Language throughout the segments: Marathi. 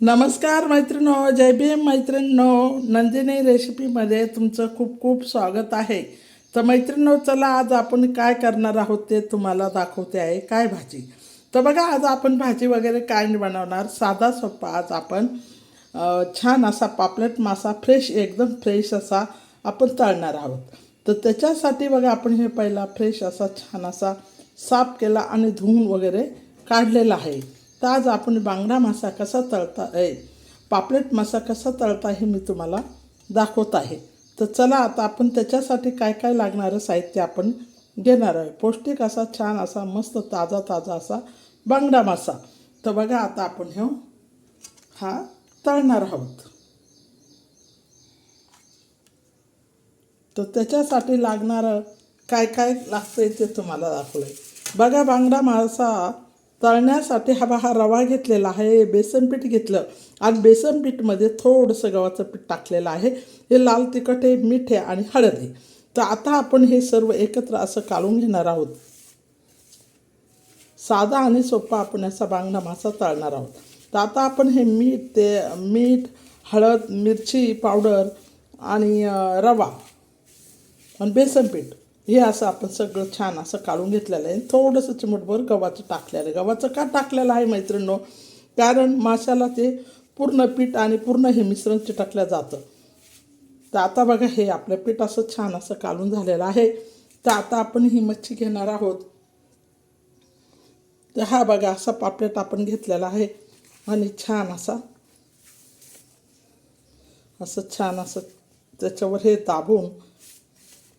नमस्कार मैत्रिणो जय भीम मैत्रिणींनो नंदिनी रेसिपीमध्ये तुमचं खूप खूप स्वागत आहे. तर मैत्रिणींनो चला आज आपण काय करणार आहोत ते तुम्हाला दाखवते आहे. काय भाजी? तर बघा आज आपण भाजी वगैरे काय बनवणार? साधा सोपा आज आपण छान असा पापलेट मासा फ्रेश एकदम फ्रेश असा आपण तळणार आहोत. तर त्याच्यासाठी बघा आपण हे पहिला फ्रेश असा छान असा साफ केला आणि धुवून वगैरे काढलेला आहे. तर आज आपण बांगडा मासा कसा तळता ए पापलेट मासा कसा तळता हे मी तुम्हाला दाखवत आहे. तर चला आता आपण त्याच्यासाठी काय काय लागणारं साहित्य आपण घेणार आहे. पौष्टिक असा छान असा मस्त ताजा ताजा असा बांगडा मासा. तर बघा आता आपण हे हा तळणार आहोत. तर त्याच्यासाठी लागणारं काय काय लागतंय ते तुम्हाला दाखवलं आहे बघा बांगडा मासा तळण्यासाठी हवा हा रवा घेतलेला आहे बेसन पीठ घेतलं. आणि बेसन पीठमध्ये थोडंसं गव्हाचं पीठ टाकलेलं आहे. हे लाल तिखट आहे मीठ आहे आणि हळद आहे. तर आता आपण हे सर्व एकत्र असं काढून घेणार आहोत. साधा आणि सोपा आपण याचा बांगडा मासा तळणार आहोत. तर आता आपण हे मीठ ते मीठ हळद मिरची पावडर आणि रवा आणि बेसन पीठ हे असं आपण सगळं छान असं काढून घेतलेलं आहे. थोडंसं चिमटभर गव्हाचं टाकलेलं आहे. गव्हाचं का टाकलेलं आहे मैत्रिणींनो? कारण माशाला ते पूर्ण पीठ आणि पूर्ण हे मिश्रण चिटकलं जातं. तर आता बघा हे आपलं पीठ असं छान असं काढून झालेलं आहे. तर आता आपण ही मच्छी घेणार आहोत. तर हा बघा असा पापलेट आपण घेतलेला आहे. आणि छान असा असं छान असं त्याच्यावर हे दाबून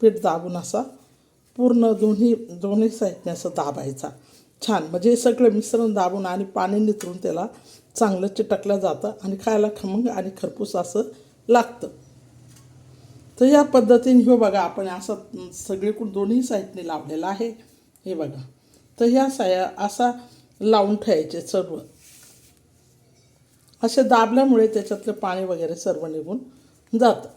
पीठ दाबून असा पूर्ण दोन्ही दोन्ही साईडने असं दाबायचा. छान. म्हणजे हे सगळं मिश्रण दाबून आणि पाणी निथरून त्याला चांगलं चिटकलं जातं आणि खायला खमंग आणि खरपूस असं लागतं. तर या पद्धतीने हे बघा आपण असं सगळीकडून दोन्ही साईडने लावलेलं आहे. हे बघा. तर ह्या साया असा लावून ठेवायचे सर्व. असे दाबल्यामुळे त्याच्यातलं पाणी वगैरे सर्व निघून जातं.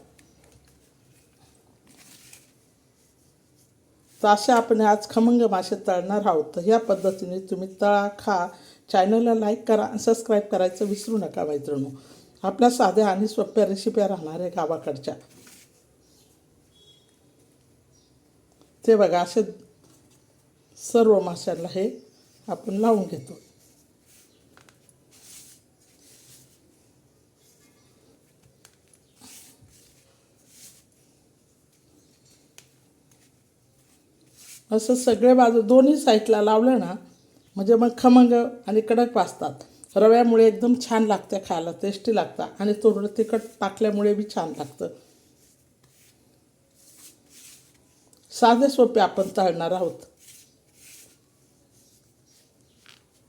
तर असे आपण आज खमंग मासे तळणार आहोत. तर ह्या पद्धतीने तुम्ही तळा खा चॅनलला लाईक करा आणि सबस्क्राईब करायचं विसरू नका मैत्रिणू आपल्या साध्या आणि सोप्या रेसिप्या राहणार आहे गावाकडच्या. ते बघा असे सर्व माशांना हे आपण लावून घेतो. असं सगळे बाजू दोन्ही साईडला लावलं ना म्हणजे मग खमंग आणि कडक वाजतात. रव्यामुळे एकदम छान लागतं खायला टेस्टी लागतं. आणि थोडं तिखट टाकल्यामुळे बी छान लागतं. साधे सोपे आपण तळणार आहोत.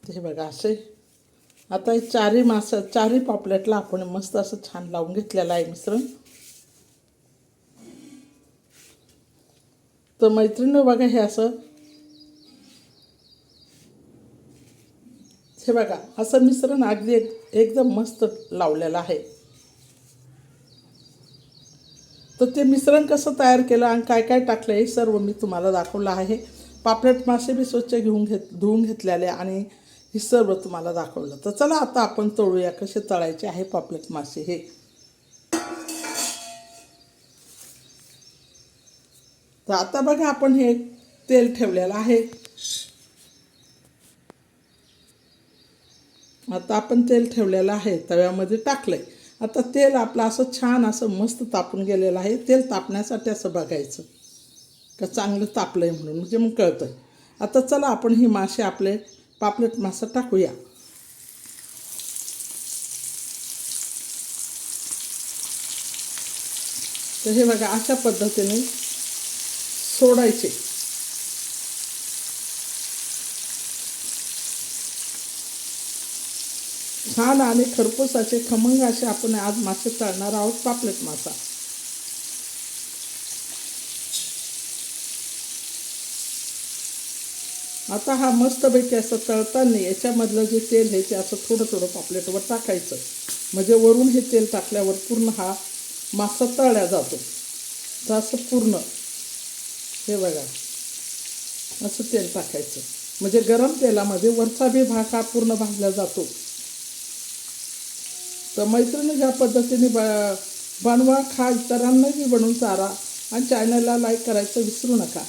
ते बघा असे. आता हे चारही मासा चारही पॉपलेटला आपण मस्त असं छान लावून घेतलेलं आहे मिश्रण. तर मैत्रिणी बघा हे असं. हे बघा असं मिश्रण अगदी एक एकदम मस्त लावलेलं आहे. तर ते मिश्रण कसं तयार केलं आणि काय काय टाकलं हे सर्व मी तुम्हाला दाखवलं आहे. पापलेट मासे बी स्वच्छ घेऊन घेत धुवून घेतलेले आणि हे सर्व तुम्हाला दाखवलं. तर चला आता आपण तळूया कसे तळायचे आहे पापलेट मासे हे. तर आता बघा आपण हे तेल ठेवलेलं आहे. आता आपण तेल ठेवलेलं आहे तव्यामध्ये टाकलंय. आता तेल आपलं असं छान असं मस्त तापून गेलेलं आहे. तेल तापण्यासाठी असं बघायचं का चांगलं तापलं आहे म्हणून म्हणजे मग कळतं आता चला आपण ही मासे आपले पापलेट मासा टाकूया. तर हे बघा अशा पद्धतीने सोडायचे. छान आणि खरपूस असे खमंग असे आपण आज मासे तळणार आहोत पापलेट मासा. आता हा मस्तपैकी असं तळताना याच्यामधलं जे तेल आहे ते असं थोडं थोडं पापलेटवर टाकायचं. म्हणजे वरून हे तेल टाकल्यावर पूर्ण हा मासा तळला जातो. तर असं पूर्ण हे बघा. असं तेल टाकायचं. म्हणजे गरम तेलामध्ये वरचा बी भाग हा पूर्ण भाजला जातो. तर मैत्रिणी ज्या पद्धतीने ब बनवा खा इतरांनाही बनवून चारा आणि चॅनलला लाईक करायचं विसरू नका.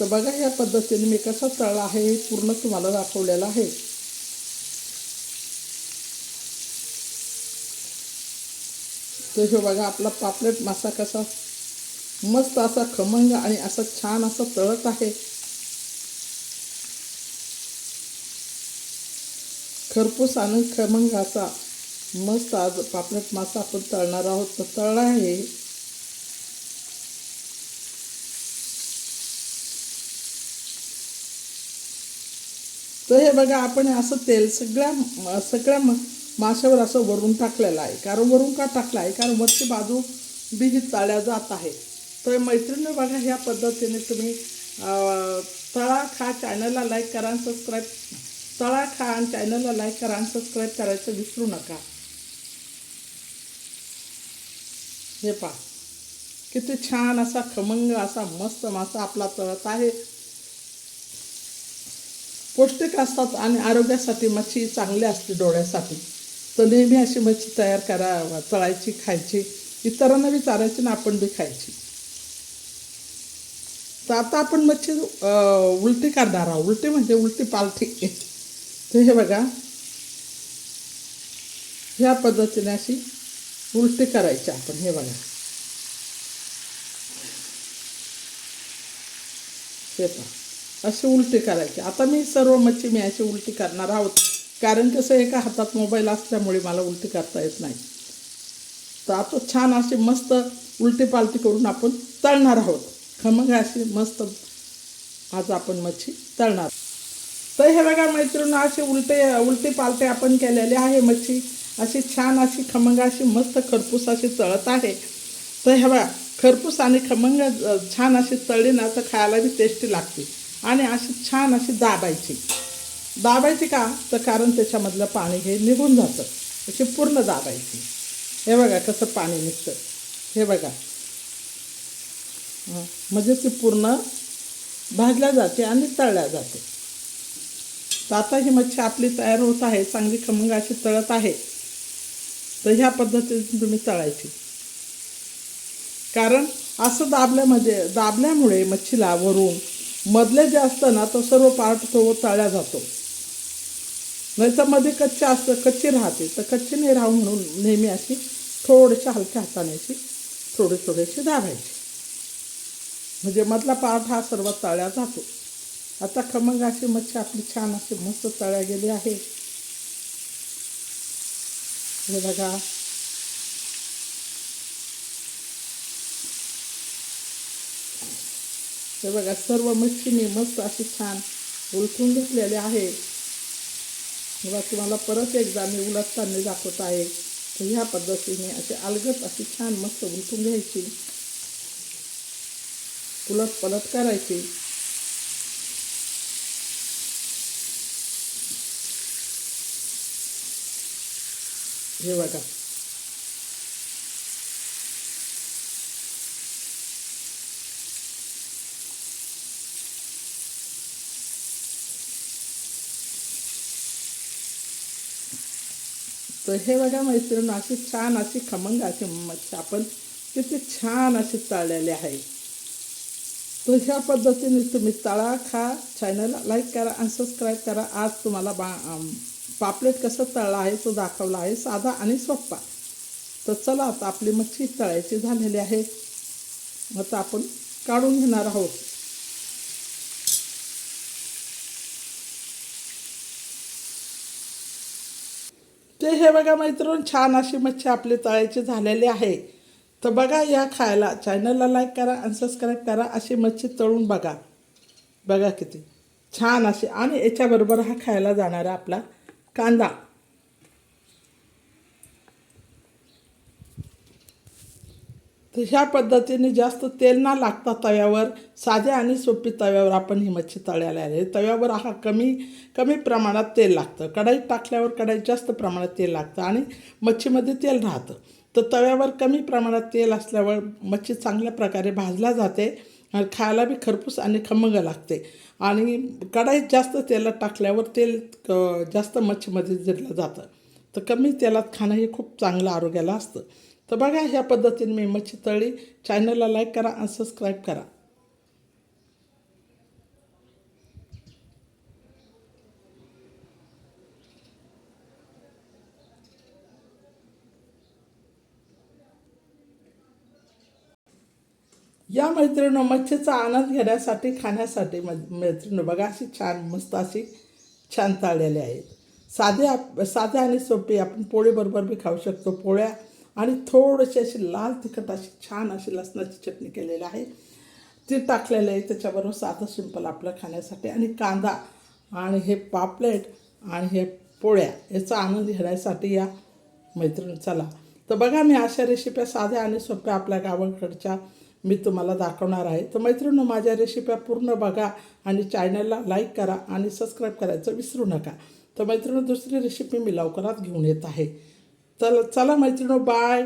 तर बघा ह्या पद्धतीने मी कसा तळला आहे हे पूर्ण तुम्हाला दाखवलेलं आहे. तर हे बघा आपला पापलेट मासा कसा मस्त असा खमंग आणि असा छान असा तळत आहे. खरपूस आणि खमंग असा मस्त आज पापलेट मासा आपण तळणार आहोत. तर तळला आहे. तर हे बघा आपण असं तेल सगळ्या सगळ्या माशावर असं वरून टाकलेलं आहे. कारण वरून का टाकलं आहे? कारण वरची बाजू बी ही जात आहे. तर मैत्रिणी बघा ह्या पद्धतीने तुम्ही तळा खा चॅनलला लाईक करा आणि सबस्क्राईब तळा खा आणि चॅनलला लाईक करा आणि सबस्क्राईब करायचं विसरू नका. हे पहा किती छान असा खमंग असा मस्त मासा आपला तळत आहे. पौष्टिक असतात आणि आरोग्यासाठी मच्छी चांगली असते डोळ्यासाठी. तर नेहमी अशी मच्छी तयार करा तळायची खायची. इतरांना बी चारायची ना आपण बी खायची. तर आता आपण मच्छी उलटी करणार आहोत. उलटी म्हणजे उलटी पालटी. तर हे बघा. ह्या पद्धतीने अशी उलटी करायची आपण. हे बघा. हे पहा. अशी उलटी करायची. आता मी सर्व मच्छी मी अशी उलटी करणार आहोत. कारण कसं एका हातात मोबाईल असल्यामुळे मला उलटी करता येत नाही. तर आता छान अशी मस्त उलटी पालटी करून आपण तळणार आहोत. खमंग अशी मस्त आज आपण मच्छी तळणार. तर हे बघा मैत्रिणी अशी उलटे उलटी पालटे आपण केलेले आहे मच्छी. अशी छान अशी खमंग अशी मस्त खरपूस अशी तळत आहे. तर हे बघा खरपूस आणि खमंग छान अशी तळली ना तर खायला बी टेस्टी लागते. आणि अशी छान अशी दाबायची. दाबायची का? तर कारण त्याच्यामधलं पाणी हे निघून जातं. अशी पूर्ण दाबायची. हे बघा कसं पाणी निघतं. हे बघा. म्हणजे ती पूर्ण भाजल्या जाते आणि तळल्या जाते. तर आता ही मच्छी आपली तयार होत आहे चांगली खमंग अशी तळत आहे. तर ह्या पद्धतीने तुम्ही तळायची. कारण असं दाबल्यामध्ये दाबल्यामुळे मच्छीला वरून मधले जे असतं ना तो सर्व पार्ट तो तळला जातो. नाही तर मध्ये कच्चे असतं कच्ची राहते. तर कच्ची नाही राहू म्हणून नेहमी अशी थोडीशी हलक्या हाताने अशी थोडी थोडीशी दाबायची. म्हणजे मधला पार्ट हा सर्व तळ्या जातो. आता खमंगाची मच्छी आपली छान अशी मस्त तळ्या गेली आहे. हे बघा. हे बघा सर्व मच्छी मी मस्त अशी छान उलथून घेतलेली आहे. बघा तुम्हाला परत एकदा मी उलटताना दाखवत आहे. ह्या पद्धतीने असे अलगत अशी छान मस्त उलटून घ्यायची. उलट पलट करायचे. हे बघा. तर हे बघा मैत्रिणी अशी छान अशी खमंग अशी मच्छी. आपण किती छान अशी तळलेली आहे. तर ह्या पद्धतीने तुम्ही तळा खा चॅनल लाईक करा आणि सबस्क्राईब करा आज तुम्हाला बा पापलेट कसं तळला आहे तो दाखवला आहे साधा आणि सोप्पा तर चला आता आपली मच्छी तळायची झालेली आहे आता आपण काढून घेणार आहोत ते हे बघा मैत्रून छान अशी मच्छी आपली तळायची झालेली आहे तर बघा या खायला चॅनलला लाईक करा आणि सबस्क्राईब करा. अशी मच्छी तळून बघा. बघा किती छान अशी. आणि याच्याबरोबर हा खायला जाणारा आपला कांदा. तर ह्या पद्धतीने जास्त तेल ना लागता तव्यावर साध्या आणि सोपी तव्यावर आपण ही मच्छी तळायला आले तव्यावर हा कमी कमी प्रमाणात तेल लागतं. कढाईत टाकल्यावर कढाईत जास्त प्रमाणात तेल लागतं आणि मच्छीमध्ये तेल राहतं. तर तव्यावर कमी प्रमाणात तेल असल्यावर मच्छी चांगल्या प्रकारे भाजल्या जाते आणि खायला बी खरपूस आणि खमंग लागते. आणि कढाईत जास्त तेलात टाकल्यावर तेल क- जास्त मच्छीमध्ये जिरलं जातं. तर कमी तेलात खाणं हे खूप चांगलं आरोग्याला असतं. तर बघा ह्या पद्धतीने मी मच्छी तळी चॅनलला लाईक करा आणि सबस्क्राईब करा. या मैत्रिणी मच्छीचा आनंद घेण्यासाठी खाण्यासाठी मैत्रिणी बघा अशी छान मस्त अशी छान तळलेले आहेत. साधे आप साधे आणि सोपे आपण पोळीबरोबर बी खाऊ शकतो. पोळ्या आणि थोडीशी अशी लाल तिखट अशी छान अशी लसणाची चटणी केलेली आहे. ती टाकलेलं आहे. त्याच्याबरोबर साधं सिंपल आपलं खाण्यासाठी. आणि कांदा आणि हे पापलेट आणि हे पोळ्या याचा आनंद घेण्यासाठी या मैत्रिणी चला. तर बघा मी अशा रेसिप्या साध्या आणि सोप्या आपल्या गावाकडच्या मी तुम्हाला दाखवणार आहे. तर मैत्रिणी माझ्या रेसिप्या पूर्ण बघा आणि चॅनलला लाईक करा आणि सबस्क्राईब करायचं विसरू नका. तर मैत्रिणी दुसरी रेसिपी मी लवकरात घेऊन येत आहे. तर चला मैत्रिणी बाय